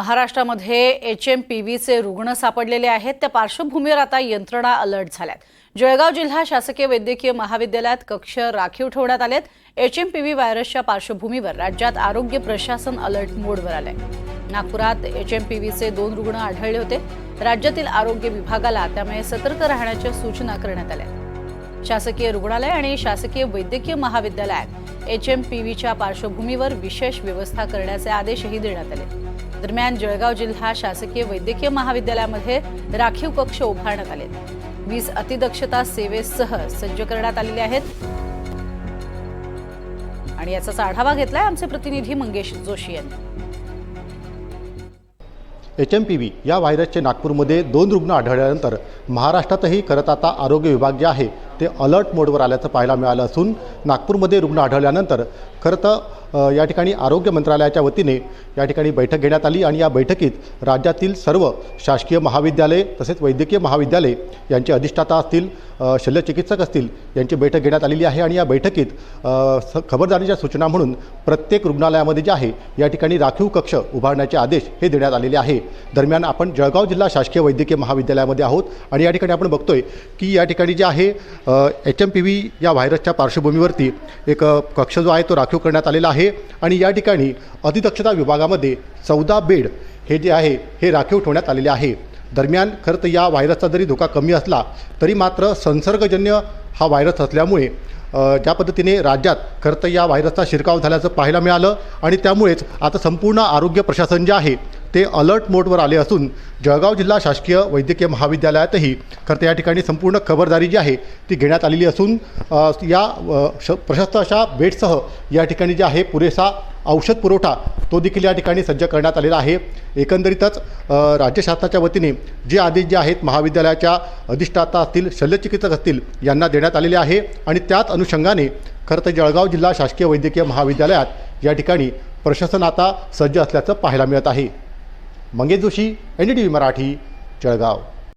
महाराष्ट्रामध्ये H M P व्हीचे रुग्ण सापडलेले आहेत. त्या पार्श्वभूमीवर आता यंत्रणा अलर्ट झाल्यात. जळगाव जिल्हा शासकीय वैद्यकीय महाविद्यालयात कक्ष राखीव ठेवण्यात आलेत. एच एम पी व्ही व्हायरसच्या पार्श्वभूमीवर राज्यात आरोग्य प्रशासन अलर्ट मोडवर आलंय. नागपुरात एच एम पी व्हीचे दोन रुग्ण आढळले होते. राज्यातील आरोग्य विभागाला त्यामुळे सतर्क राहण्याच्या सूचना करण्यात आल्या. शासकीय रुग्णालय आणि शासकीय वैद्यकीय महाविद्यालयात एच एम पी व्हीच्या पार्श्वभूमीवर विशेष व्यवस्था करण्याचे आदेशही देण्यात आले. दरम्यान जळगाव जिल्हा शासकीय वैद्यकीय महाविद्यालयामध्ये राखीव कक्ष उभारण्यात आले. वीज अतिदक्षता सेवेसह सज्ज करण्यात आलेले आहेत. आणि याचाच आढावा घेतलाय आमचे प्रतिनिधी मंगेश जोशी यांनी. एच एम पी व्ही या व्हायरसचे नागपूरमध्ये दोन रुग्ण आढळल्यानंतर महाराष्ट्रातही करत आता आरोग्य विभाग जे आहे ते अलर्ट मोडवर आल्याचं पाहायला मिळालं असून नागपूरमध्ये रुग्ण आढळल्यानंतर खरं तर या ठिकाणी आरोग्य मंत्रालयाच्या वतीने या ठिकाणी बैठक घेण्यात आली आणि या बैठकीत राज्यातील सर्व शासकीय महाविद्यालय तसेच वैद्यकीय महाविद्यालय यांचे अधिष्ठाता असतील शल्यचिकित्सक असतील यांची बैठक घेण्यात आलेली आहे आणि या बैठकीत स- खबरदारीच्या सूचना म्हणून प्रत्येक रुग्णालयामध्ये जे आहे या ठिकाणी राखीव कक्ष उभारण्याचे आदेश हे देण्यात आलेले आहे. दरम्यान आपण जळगाव जिल्हा शासकीय वैद्यकीय महाविद्यालयामध्ये आहोत आणि या ठिकाणी आपण बघतोय की या ठिकाणी जे आहे एच एम पी व्ही या व्हायरसच्या पार्श्वभूमीवरती एक कक्ष जो आहे तो राखीव करण्यात आलेला आहे आणि या ठिकाणी अतिदक्षता विभागामध्ये चौदा बेड हे जे आहे हे राखीव ठेवण्यात आलेले आहे. दरम्यान खरं तर या व्हायरसचा जरी धोका कमी असला तरी मात्र संसर्गजन्य हा व्हायरस असल्यामुळे ज्या पद्धतीने राज्यात खरं तर या व्हायरसचा शिरकाव झाल्याचं पाहायला मिळालं आणि त्यामुळेच आता संपूर्ण आरोग्य प्रशासन जे आहे ते अलर्ट मोडवर आले असून जळगाव जिल्हा शासकीय वैद्यकीय महाविद्यालयातही खरं तर या ठिकाणी संपूर्ण खबरदारी जी आहे ती घेण्यात आलेली असून या श प्रशस्त अशा बेडसह या ठिकाणी जे आहे पुरेसा औषध पुरवठा तो देखील या ठिकाणी सज्ज करण्यात आलेला आहे. एकंदरीतच राज्य शासनाच्या वतीने जे आदेश जे आहेत महाविद्यालयाच्या अधिष्ठाता असतील शल्यचिकित्सक असतील यांना देण्यात आलेले आहे आणि त्याच अनुषंगाने खरं तर जळगाव जिल्हा शासकीय वैद्यकीय महाविद्यालयात या ठिकाणी प्रशासन आता सज्ज असल्याचं पाहायला मिळत आहे. Mangesh Joshi N D T V Marathi Jalgaon.